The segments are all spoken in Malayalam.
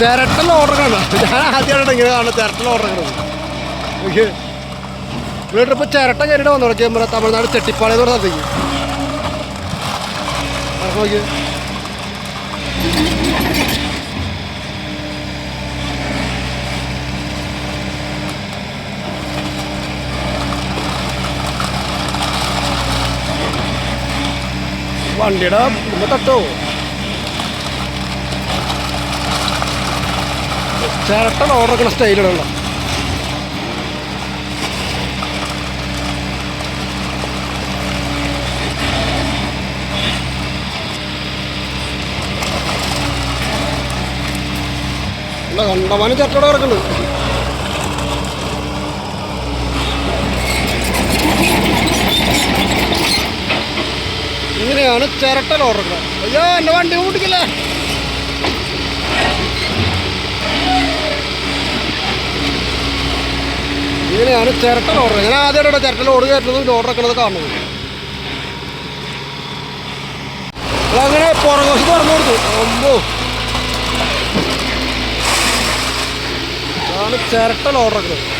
ചിരട്ടൽ കണ്ടോ ഞാൻ ആദ്യമായിട്ട് ഇങ്ങനെ കാണുന്നത് ചിരട്ടൽ ഓക്കെ. ഇവിടെ ഇപ്പോൾ ചിരട്ട കയറിയിട്ട് വന്നു. തുടങ്ങി നമ്മുടെ തമിഴ്നാട് ചെട്ടിപ്പാളി എന്ന് പറഞ്ഞ സ്ഥലത്തേക്ക്. നോക്കി വണ്ടിയുടെ തട്ടോ. ചിരട്ട ഓർഡർ സ്റ്റൈലുള്ള കണ്ടമാനം ചിരട്ടോടെ കിടക്കുന്നുണ്ട് ഇങ്ങനെയാണ് ചിരട്ടൽ ഓർഡർ അയ്യോ എന്റെ വണ്ടി കൂട്ടിക്കില്ലേ ഇങ്ങനെയാണ് ചിരട്ടൽ ഓർഡർ ഞാൻ ആദ്യമായിട്ടാണ് ചിരട്ട ഓർഡർ കയറ്റുന്നത് ഓർഡർ വെക്കണത് കാണുന്നത്. അങ്ങനെ പുറകോശത്ത് പറഞ്ഞു കൊടുത്തു അമ്പോ അതാണ് ചിരട്ടൽ ഓർഡർ വെക്കുന്നത്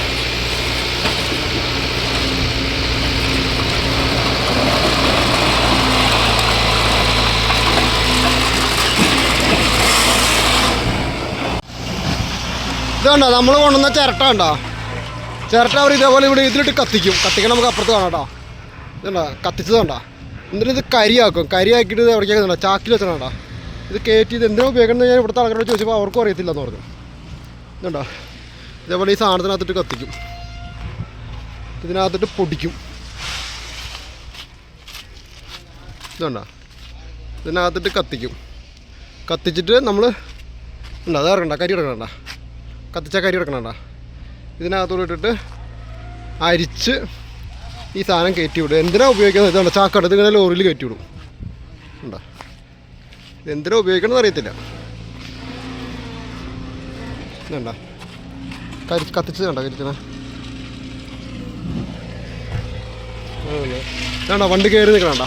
ഇതുണ്ടോ നമ്മൾ കൊണ്ടുവന്ന ചിരട്ട കണ്ടോ? ചിരട്ട അവർ ഇതേപോലെ ഇവിടെ ഇതിലിട്ട് കത്തിക്കും. കത്തിക്കാൻ നമുക്ക് അപ്പുറത്ത് കാണാം കേട്ടോ. ഇതുണ്ടോ? കത്തിച്ചത് കണ്ടോ? എന്നിട്ട് ഇത് കരിയാക്കും. കരിയാക്കിയിട്ട് ഇത് എവിടേക്കാ കണ്ടോ ചാക്കിൽ വെച്ചാൽ കണ്ടോ ഇത് കയറ്റി ഇത് എന്തിനാ ഉപയോഗിക്കുന്നത്? ഞാൻ ഇവിടുത്തെ ആൾക്കാരോട് ചോദിച്ചപ്പോൾ അവർക്കും അറിയത്തില്ലെന്ന് പറഞ്ഞു. ഇതുണ്ടോ? ഇതേപോലെ ഈ സാധനത്തിനകത്തിട്ട് കത്തിക്കും. ഇതിനകത്തിട്ട് പൊടിക്കും. ഇതുണ്ടോ? ഇതിനകത്തിട്ട് കത്തിക്കും. കത്തിച്ചിട്ട് നമ്മൾ ഉണ്ടോ അത് ഇറക്കണ്ട. കരി ഇറക്കണ്ട കത്തിച്ചാൽ കരി ഇറക്കണണ്ട ഇതിനകത്തോട് ഇട്ടിട്ട് അരിച്ച് ഈ സാധനം കയറ്റി വിടും എന്തിനാ ഉപയോഗിക്കുന്നത്? ഇതുണ്ട്? ചാക്കട. ഇതിങ്ങനെ ലോറിയിൽ കയറ്റി വിടും ഉണ്ടോ? ഇത് എന്തിനാ ഉപയോഗിക്കണമെന്ന് അറിയത്തില്ല. ഇതുണ്ടോ? കരി കത്തിച്ചത് കണ്ടോ? കരിച്ചന ഇതാണ്ടോ? വണ്ടി കയറി നിൽക്കണണ്ട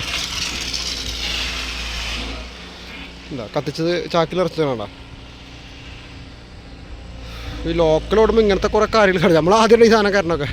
എന്താ കത്തിച്ചത് ചാക്കിൽ ഇറച്ചതാണോ ഈ ലോക്കൽ ഓടുമ്പോൾ ഇങ്ങനത്തെ കുറേ കാര്യങ്ങൾ നമ്മൾ ആദ്യമായിട്ട് ഈ സാധനം കാരണമൊക്കെ